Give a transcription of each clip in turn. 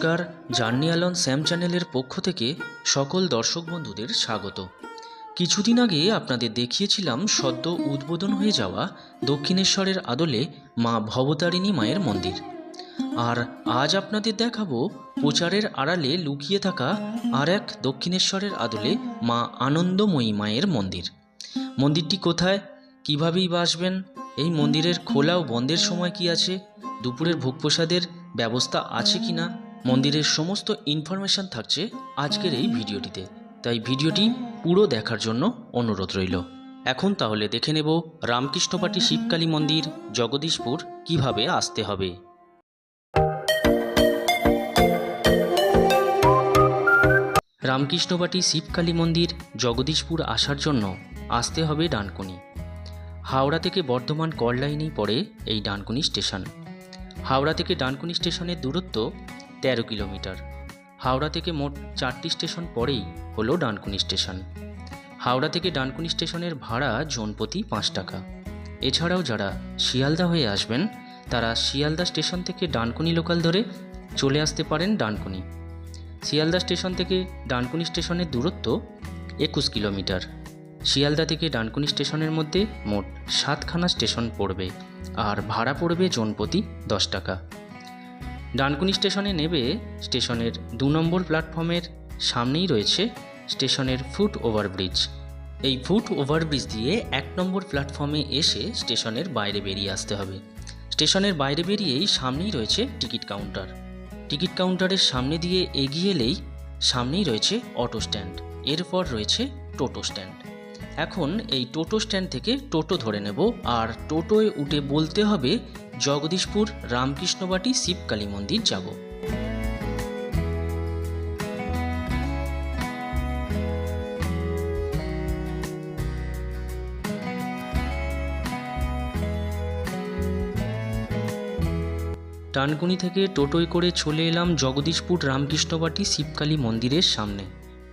নমস্কার, journey আলন Sam চ্যানেলের পক্ষ থেকে সকল দর্শক বন্ধুদের স্বাগত। কিছুদিন আগে আপনাদের দেখিয়েছিলাম সদ্য উদ্বোধন হয়ে যাওয়া দক্ষিণেশ্বরের আদলে মা ভবতারিণী মায়ের মন্দির। আর আজ আপনাদের দেখাবো প্রচারের আড়ালে লুকিয়ে থাকা আর এক দক্ষিণেশ্বরের আদলে মা আনন্দময়ী মায়ের মন্দির। মন্দিরটি কোথায়? কীভাবেই বাসবেন এই মন্দিরের খোলা ও বন্ধের সময় কি আছে? দুপুরের ভোগ প্রসাদের ব্যবস্থা আছে কি না মন্দিরের সমস্ত ইনফরমেশন থাকছে আজকের এই ভিডিওটিতে। তাই ভিডিওটি পুরো দেখার জন্য অনুরোধ রইল। এখন তাহলে দেখে নেব রামকৃষ্ণপাটি শিবকালী মন্দির, জগদীশপুর, কীভাবে আসতে হবে। রামকৃষ্ণবাটি শিবকালী মন্দির, জগদীশপুর আসার জন্য আসতে হবে ডানকুনি। হাওড়া থেকে বর্ধমান কল লাইনেই পড়ে এই ডানকুনি স্টেশন। হাওড়া থেকে ডানকুনি স্টেশনের দূরত্ব তেরো কিলোমিটার। হাওড়া থেকে মোট চারটি স্টেশন পরেই হলো ডানকুনি স্টেশন। হাওড়া থেকে ডানকুনি স্টেশনের ভাড়া জনপ্রতি পাঁচ টাকা। এছাড়াও যারা শিয়ালদা হয়ে আসবেন, তারা শিয়ালদা স্টেশন থেকে ডানকুনি লোকাল ধরে চলে আসতে পারেন ডানকুনি। শিয়ালদা স্টেশন থেকে ডানকুনি স্টেশনের দূরত্ব একুশ কিলোমিটার। শিয়ালদা থেকে ডানকুনি স্টেশনের মধ্যে মোট সাতখানা স্টেশন পড়বে, আর ভাড়া পড়বে জনপ্রতি দশ টাকা। ডানকুনি স্টেশনে নেবে স্টেশনের দু নম্বর প্ল্যাটফর্মের সামনেই রয়েছে স্টেশনের ফুট ওভারব্রিজ। এই ফুট ওভারব্রিজ দিয়ে এক নম্বর প্ল্যাটফর্মে এসে স্টেশনের বাইরে বেরিয়ে আসতে হবে। স্টেশনের বাইরে বেরিয়েই সামনেই রয়েছে টিকিট কাউন্টার। টিকিট কাউন্টারের সামনে দিয়ে এগিয়ে এলেই সামনেই রয়েছে অটো স্ট্যান্ড। এরপর রয়েছে টোটো স্ট্যান্ড। এখন এই টোটো স্ট্যান্ড থেকে টোটো ধরে নেব। আর টোটোয় উঠে বলতে হবে জগদীশপুর, রামকৃষ্ণবাটি, শিবকালী মন্দির যাব। টানকুনি থেকে টোটোয় করে চলে এলাম জগদীশপুর, রামকৃষ্ণবাটি, শিবকালী মন্দিরের সামনে।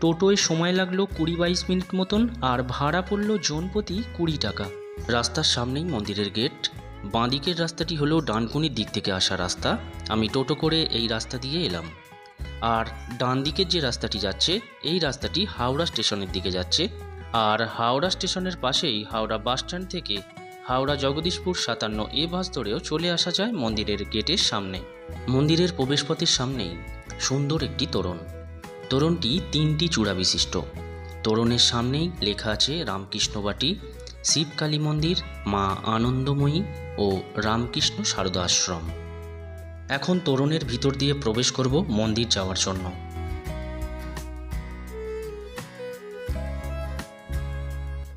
টোটোয় সময় লাগল কুড়ি বাইশ মিনিট মতন, আর ভাড়া পড়ল জনপ্রতি কুড়ি টাকা। রাস্তার সামনেই মন্দিরের গেট। বাঁদিকের রাস্তাটি হলো ডানকুনির দিক থেকে আসা রাস্তা। আমি টোটো করে এই রাস্তা দিয়ে এলাম। আর ডান দিকের যে রাস্তাটি যাচ্ছে, এই রাস্তাটি হাওড়া স্টেশনের দিকে যাচ্ছে। আর হাওড়া স্টেশনের পাশেই হাওড়া বাস স্ট্যান্ড থেকে হাওড়া জগদীশপুর সাতান্ন এ বাস ধরেও চলে আসা যায় মন্দিরের গেটের সামনে। মন্দিরের প্রবেশপথের সামনেই সুন্দর একটি তোরণ। তোরণটি তিনটি চূড়া বিশিষ্ট তোরণের সামনেই লেখা আছে রামকৃষ্ণবাটি শিবকালী মন্দির, মা আনন্দময়ী ও রামকৃষ্ণ শারদা আশ্রম। এখন তোরণের ভিতর দিয়ে প্রবেশ করব মন্দির যাওয়ার জন্য।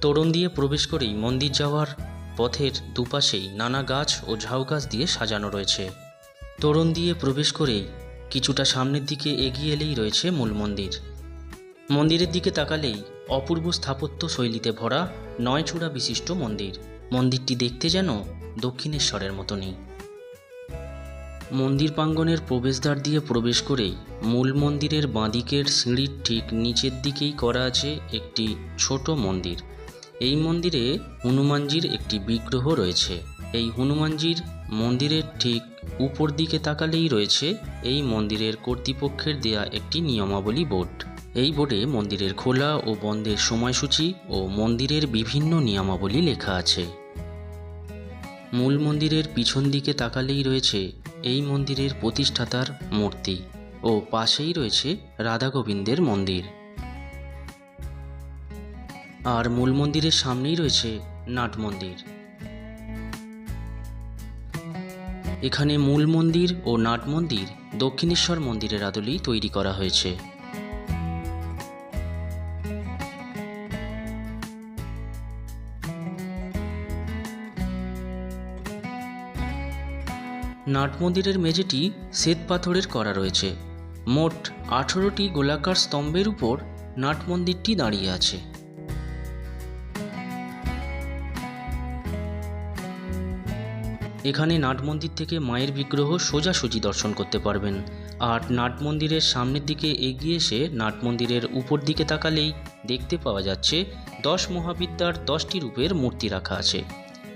তোরণ দিয়ে প্রবেশ করেই মন্দির যাওয়ার পথের দুপাশেই নানা গাছ ও ঝাউ গাছ দিয়ে সাজানো রয়েছে। তোরণ দিয়ে প্রবেশ করেই কিছুটা সামনের দিকে এগিয়ে এলেই রয়েছে মূল মন্দির। মন্দিরের দিকে তাকালেই অপূর্ব স্থাপত্য শৈলীতে ভরা নয় চূড়া বিশিষ্ট মন্দির। মন্দিরটি দেখতে যেন দক্ষিণেশ্বরের মতনই। মন্দির প্রাঙ্গণের প্রবেশদ্বার দিয়ে প্রবেশ করেই মূল মন্দিরের বাঁদিকের সিঁড়ির ঠিক নিচের দিকেই করা আছে একটি ছোট মন্দির। এই মন্দিরে হনুমানজির একটি বিগ্রহ রয়েছে। এই হনুমানজির মন্দিরের ঠিক উপর দিকে তাকালেই রয়েছে এই মন্দিরের কর্তৃপক্ষের দেয়া একটি নিয়মাবলী বোর্ড। এই বোর্ডে মন্দিরের খোলা ও বন্ধের সময়সূচি ও মন্দিরের বিভিন্ন নিয়মাবলী লেখা আছে। মূল মন্দিরের পিছন দিকে তাকালেই রয়েছে এই মন্দিরের প্রতিষ্ঠাতার মূর্তি ও পাশেই রয়েছে রাধা গোবিন্দের মন্দির। আর মূল মন্দিরের সামনেই রয়েছে নাট মন্দির। এখানে মূল মন্দির ও নাট মন্দির দক্ষিণেশ্বর মন্দিরের আদলেই তৈরি করা হয়েছে। নাট মন্দিরের মেঝেটি শ্বেত পাথরের করা রয়েছে। মোট আঠেরোটি গোলাকার স্তম্ভের উপর নাট মন্দিরটি দাঁড়িয়ে আছে। এখানে নাট মন্দির থেকে মায়ের বিগ্রহ সোজাসুজি দর্শন করতে পারবেন। আর নাট মন্দিরের সামনের দিকে এগিয়ে এসে নাট মন্দিরের উপর দিকে তাকালেই দেখতে পাওয়া যাচ্ছে, দশ মহাবিদ্যার দশটি রূপের মূর্তি রাখা আছে।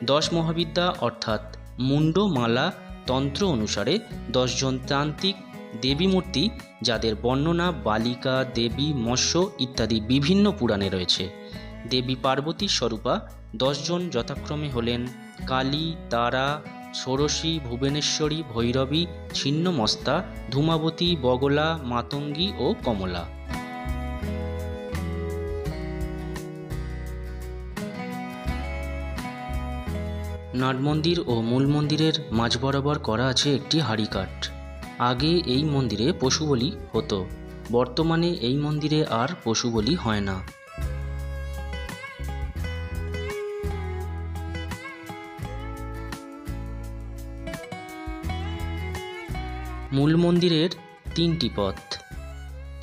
দশ মহাবিদ্যা অর্থাৎ মুন্ড মালা তন্ত্র অনুসারে দশজন তান্ত্রিক দেবী মূর্তি যাদের বর্ণনা বালিকা, দেবী, মৎস্য ইত্যাদি বিভিন্ন পুরাণে রয়েছে। দেবী পার্বতী স্বরূপা দশজন যথাক্রমে হলেন কালী, তারা, ষোড়শী, ভুবনেশ্বরী, ভৈরবী, ছিন্নমস্তা, ধূমাবতী, বগলা, মাতঙ্গী ও কমলা। নাট মন্দির ও মূল মন্দিরের মাঝ বরাবর করা আছে একটি হাড়িকাঠ। আগে এই মন্দিরে পশু বলি হতো, বর্তমানে এই মন্দিরে আর পশু বলি হয় না। মূল মন্দিরের তিনটি পথ,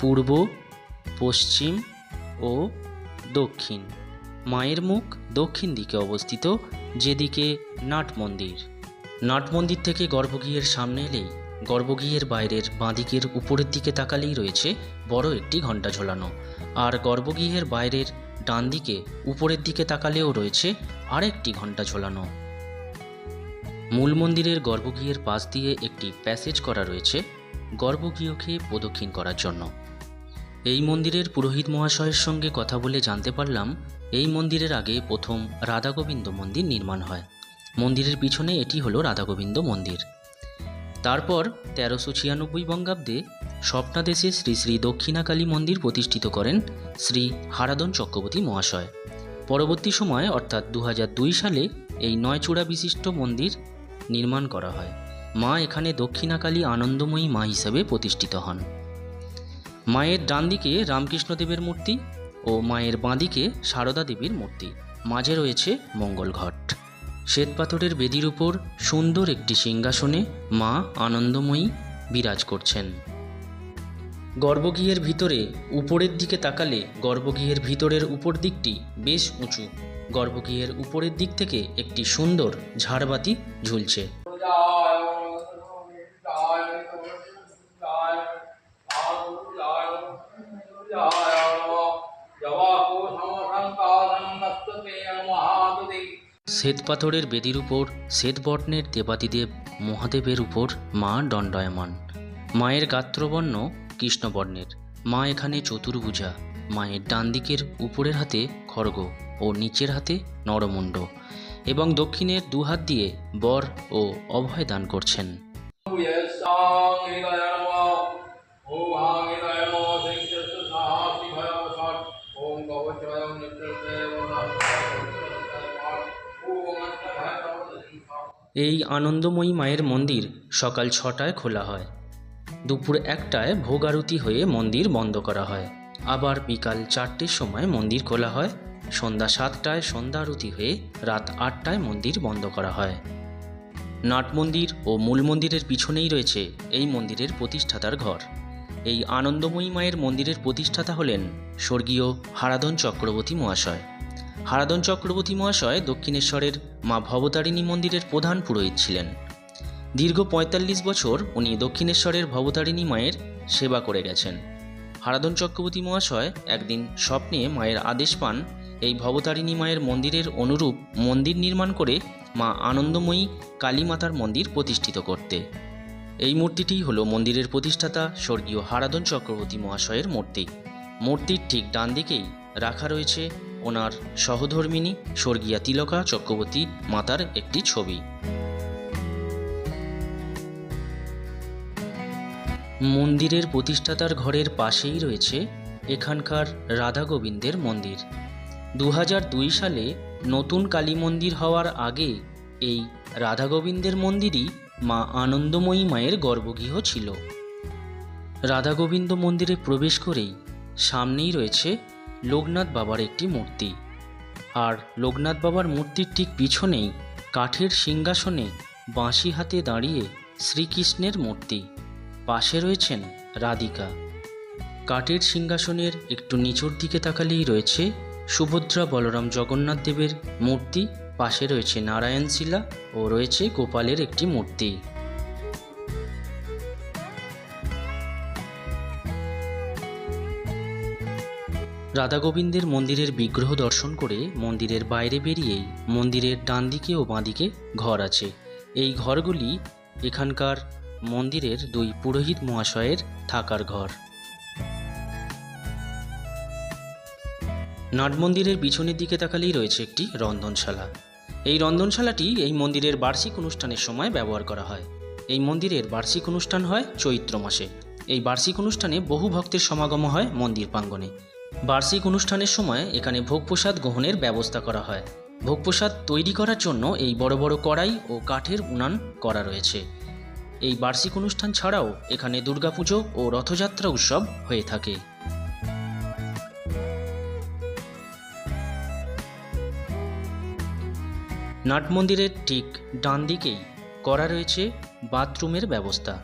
পূর্ব, পশ্চিম ও দক্ষিণ। মায়ের মুখ দক্ষিণ দিকে অবস্থিত, যেদিকে নাট মন্দির। নাট মন্দির থেকে গর্ভগৃহের সামনে এলেই গর্ভগৃহের বাইরের বাঁদিকের উপরের দিকে তাকালেই রয়েছে বড় একটি ঘণ্টা ঝোলানো। আর গর্ভগৃহের বাইরের ডান দিকে উপরের দিকে তাকালেও রয়েছে আরেকটি ঘণ্টা ঝোলানো। মূল মন্দিরের গর্ভগৃহের পাশ দিয়ে একটি প্যাসেজ করা রয়েছে গর্ভগৃহকে প্রদক্ষিণ করার জন্য। এই মন্দিরের পুরোহিত মহাশয়ের সঙ্গে কথা বলে জানতে পারলাম এই মন্দিরের আগে প্রথম রাধাগোবিন্দ মন্দির নির্মাণ হয়। মন্দিরের পিছনে এটি হলো রাধাগোবিন্দ মন্দির। তারপর তেরোশো ছিয়ানব্বই বঙ্গাব্দে স্বপ্নাদেশে শ্রী শ্রী দক্ষিণাকালী মন্দির প্রতিষ্ঠিত করেন শ্রী হারাদন চক্রবর্তী মহাশয়। পরবর্তী সময়ে, অর্থাৎ দু হাজার দুই সালে, এই নয় চূড়া বিশিষ্ট মন্দির নির্মাণ করা হয়। মা এখানে দক্ষিণাকালী আনন্দময়ী মা হিসেবে প্রতিষ্ঠিত হন। মায়ের ডান দিকে রামকৃষ্ণদেবের মূর্তি ও মায়ের বাঁদিকে সারদা দেবীর মূর্তি মাঝে রয়েছে মঙ্গল ঘট শ্বেতপাথরের বেদির উপর সুন্দর একটি সিংহাসনে মা আনন্দময়ী বিরাজ করছেন গর্ভগৃহের ভিতরে উপরের দিকে তাকালে গর্ভগৃহের ভিতরের উপর দিকটি বেশ উঁচু গর্ভগৃহের উপরের দিক থেকে একটি সুন্দর ঝাড়বাতি ঝুলছে শ্বেত পাথরের বেদির উপর শ্বেতবর্ণের দেবাদিদেব, মহাদেবের উপর মা দণ্ডায়মান। মায়ের গাত্রবর্ণ কৃষ্ণবর্ণের। মা এখানে চতুর্ভুজা। মায়ের ডান দিকের উপরের হাতে খড়গ ও নিচের হাতে নরমুণ্ড এবং দক্ষিণের দু হাত দিয়ে বর ও অভয় দান করছেন। এই আনন্দময়ী মায়ের মন্দির সকাল ছটায় খোলা হয়। দুপুর একটায় ভোগ আরতি হয়ে মন্দির বন্ধ করা হয়। আবার বিকাল চারটের সময় মন্দির খোলা হয়। সন্ধ্যা সাতটায় সন্ধ্যা আরতি হয়ে রাত আটটায় মন্দির বন্ধ করা হয়। নাট মন্দির ও মূল মন্দিরের পিছনেই রয়েছে এই মন্দিরের প্রতিষ্ঠাতার ঘর। এই আনন্দময়ী মায়ের মন্দিরের প্রতিষ্ঠাতা হলেন স্বর্গীয় হারাধন চক্রবর্তী মহাশয়। হারাধন চক্রবর্তী মহাশয় দক্ষিণেশ্বরের মা ভবতারিণী মন্দিরের প্রধান পুরোহিত ছিলেন। দীর্ঘ পঁয়তাল্লিশ বছর উনি দক্ষিণেশ্বরের ভবতারিণী মায়ের সেবা করে গেছেন। হারাদন চক্রবর্তী মহাশয় একদিন স্বপ্নে মায়ের আদেশ পান এই ভবতারিণী মায়ের মন্দিরের অনুরূপ মন্দির নির্মাণ করে মা আনন্দময়ী কালী মাতার মন্দির প্রতিষ্ঠিত করতে। এই মূর্তিটি হল মন্দিরের প্রতিষ্ঠাতা স্বর্গীয় হারাদন চক্রবর্তী মহাশয়ের মূর্তি। মূর্তির ঠিক ডান দিকেই রাখা রয়েছে ওনার সহধর্মিনী স্বর্গীয়া তিলকা চক্রবর্তী মাতার একটি ছবি। মন্দিরের প্রতিষ্ঠাতার ঘরের পাশেই রয়েছে এখানকার রাধা গোবিন্দের মন্দির দু সালে নতুন কালী মন্দির হওয়ার আগে এই রাধা গোবিন্দের মন্দিরই মা আনন্দময়ী মায়ের গর্ভগৃহ ছিল। রাধা গোবিন্দ মন্দিরে প্রবেশ করেই সামনেই রয়েছে লোকনাথ বাবার একটি মূর্তি। আর লোকনাথ বাবার মূর্তির ঠিক পিছনেই কাঠের সিংহাসনে বাঁশি হাতে দাঁড়িয়ে শ্রীকৃষ্ণের মূর্তি। পাশে রয়েছেন রাধিকা। কাঠের সিংহাসনের একটু নিচুর দিকে তাকালেই রয়েছে সুভদ্রা বলরাম জগন্নাথ দেবের মূর্তি। পাশে রয়েছে নারায়ণ শিলা ও রয়েছে গোপালের একটি মূর্তি। রাধা গোবিন্দের মন্দিরের বিগ্রহ দর্শন করে মন্দিরের বাইরে বেরিয়েই মন্দিরের ডান দিকে ও বাঁ দিকে ঘর আছে। এই ঘরগুলি এখানকার মন্দিরের দুই পুরোহিত মহাশয়ের থাকার ঘর। নাট মন্দিরের পিছনের দিকে তাকালেই রয়েছে একটি রন্ধনশালা। এই রন্ধনশালাটি এই মন্দিরের বার্ষিক অনুষ্ঠানের সময় ব্যবহার করা হয়। এই মন্দিরের বার্ষিক অনুষ্ঠান হয় চৈত্র মাসে। এই বার্ষিক অনুষ্ঠানে বহু ভক্তের সমাগম হয় মন্দির প্রাঙ্গণে। বার্ষিক অনুষ্ঠানের সময় এখানে ভোগ প্রসাদ গ্রহণের ব্যবস্থা করা হয়। ভোগ প্রসাদ তৈরি করার জন্য এই বড় বড় কড়াই ও কাঠের উনান করা রয়েছে। এই বার্ষিক অনুষ্ঠান ছাড়াও এখানে দুর্গাপুজো ও রথযাত্রা উৎসব হয়ে থাকে। নাট মন্দিরের ঠিক ডান দিকেই করা রয়েছে বাথরুমের ব্যবস্থা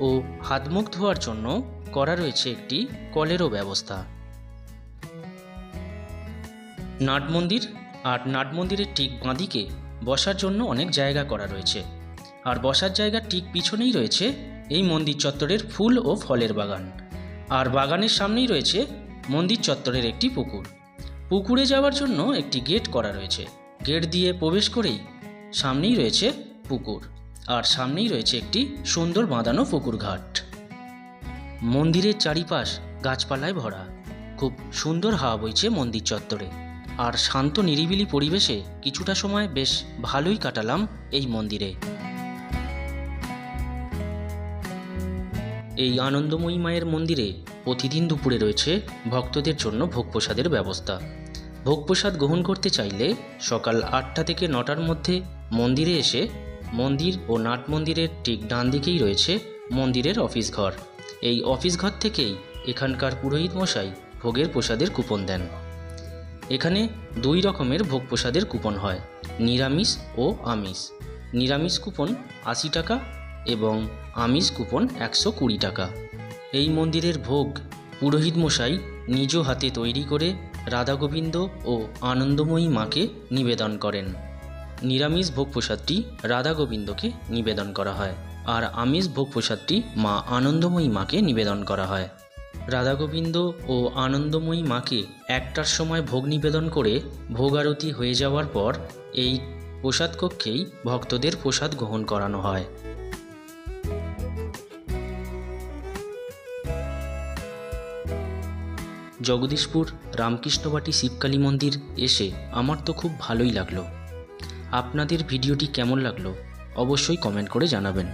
ও হাতমুখ ধোয়ার জন্য করা রয়েছে একটি কলেরও ব্যবস্থা। নাট মন্দির আর নাট মন্দিরের ঠিক বাঁদিকে বসার জন্য অনেক জায়গা করা রয়েছে। আর বসার জায়গার ঠিক পিছনেই রয়েছে এই মন্দির চত্বরের ফুল ও ফলের বাগান। আর বাগানের সামনেই রয়েছে মন্দির চত্বরের একটি পুকুর। পুকুরে যাওয়ার জন্য একটি গেট করা রয়েছে। গেট দিয়ে প্রবেশ করেই সামনেই রয়েছে পুকুর। আর সামনেই রয়েছে একটি সুন্দর বাঁধানো পুকুর ঘাট। মন্দিরের চারিপাশ গাছপালায় ভরা। খুব সুন্দর হাওয়া বইছে মন্দির চত্বরে। আর শান্ত নিরিবিলি পরিবেশে কিছুটা সময় বেশ ভালোই কাটালাম এই মন্দিরে। এই আনন্দময়ী মায়ের মন্দিরে প্রতিদিন দুপুরে রয়েছে ভক্তদের জন্য ভোগ প্রসাদের ব্যবস্থা। ভোগ প্রসাদ গ্রহণ করতে চাইলে সকাল আটটা থেকে নটার মধ্যে মন্দিরে এসে মন্দির ও নাট মন্দিরের ঠিক ডান দিকেই রয়েছে মন্দিরের অফিস ঘর। এই অফিস ঘর থেকেই এখানকার পুরোহিত মশাই ভোগের প্রসাদের কুপন দেন। এখানে দুই রকমের ভোগ প্রসাদের কুপন হয়, নিরামিষ ও আমিষ। নিরামিষ কুপন আশি টাকা এবং আমিষ কুপন একশো কুড়ি টাকা। এই মন্দিরের ভোগ পুরোহিত মশাই নিজ হাতে তৈরি করে রাধা গোবিন্দ ও আনন্দময়ী মাকে নিবেদন করেন। নিরামিষ ভোগ প্রসাদটি রাধা গোবিন্দকে নিবেদন করা হয়, আর আমিষ ভোগ প্রসাদটি মা আনন্দময়ী মাকে নিবেদন করা হয়। রাধা গোবিন্দ ও আনন্দময়ী মাকে একটার সময় ভোগ নিবেদন করে ভোগ আরতি হয়ে যাওয়ার পর এই প্রসাদ কক্ষেই ভক্তদের প্রসাদ গ্রহণ করানো হয়। জগদীশপুর রামকৃষ্ণবাটি শিবকালী মন্দির এসে আমার তো খুব ভালোই লাগল। আপনাদের ভিডিওটি কেমন লাগল অবশ্যই কমেন্ট করে জানাবেন।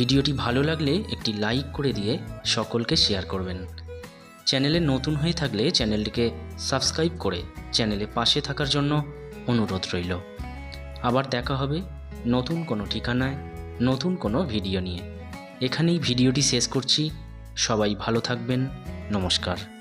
ভিডিওটি ভালো লাগলে একটি লাইক করে দিয়ে সকলকে শেয়ার করবেন। চ্যানেলে নতুন হয়ে থাকলে চ্যানেলটিকে সাবস্ক্রাইব করে চ্যানেলে পাশে থাকার জন্য অনুরোধ রইল। আবার দেখা হবে নতুন কোনো ঠিকানায়, নতুন কোনো ভিডিও নিয়ে। এখানেই ভিডিওটি শেষ করছি। সবাই ভালো থাকবেন। নমস্কার।